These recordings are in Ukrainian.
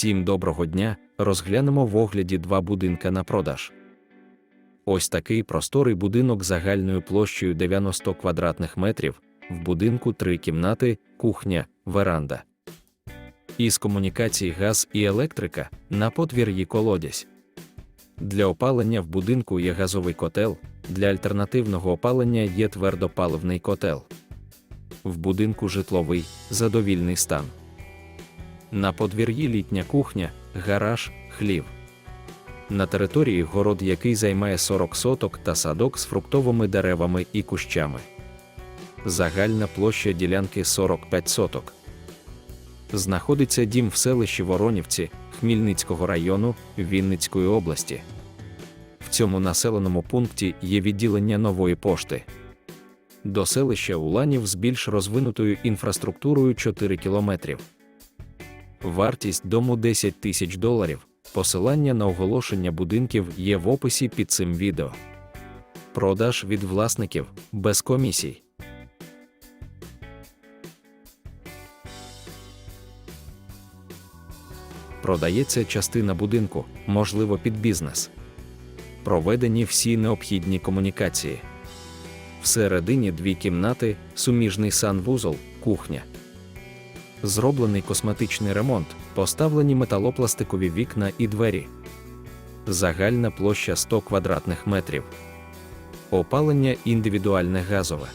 Всім доброго дня! Розглянемо в огляді два будинка на продаж. Ось такий просторий будинок загальною площею 90 квадратних метрів, в будинку три кімнати, кухня, веранда. Із комунікацій газ і електрика на подвір'ї колодязь. Для опалення в будинку є газовий котел, для альтернативного опалення є твердопаливний котел. В будинку житловий, задовільний стан. На подвір'ї літня кухня, гараж, хлів. На території город, який займає 40 соток та садок з фруктовими деревами і кущами. Загальна площа ділянки 45 соток. Знаходиться дім в селищі Воронівці Хмільницького району Вінницької області. В цьому населеному пункті є відділення нової пошти. До селища Уланів з більш розвинутою інфраструктурою 4 кілометрів. Вартість дому 10 тисяч доларів. Посилання на оголошення будинків є в описі під цим відео. Продаж від власників без комісій. Продається частина будинку, можливо, під бізнес. Проведені всі необхідні комунікації. Всередині дві кімнати, суміжний санвузол, кухня. Зроблений косметичний ремонт, поставлені металопластикові вікна і двері. Загальна площа 100 квадратних метрів. Опалення індивідуальне газове.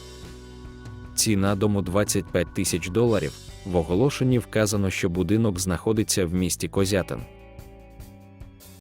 Ціна дому 25 тисяч доларів. В оголошенні вказано, що будинок знаходиться в місті Козятин.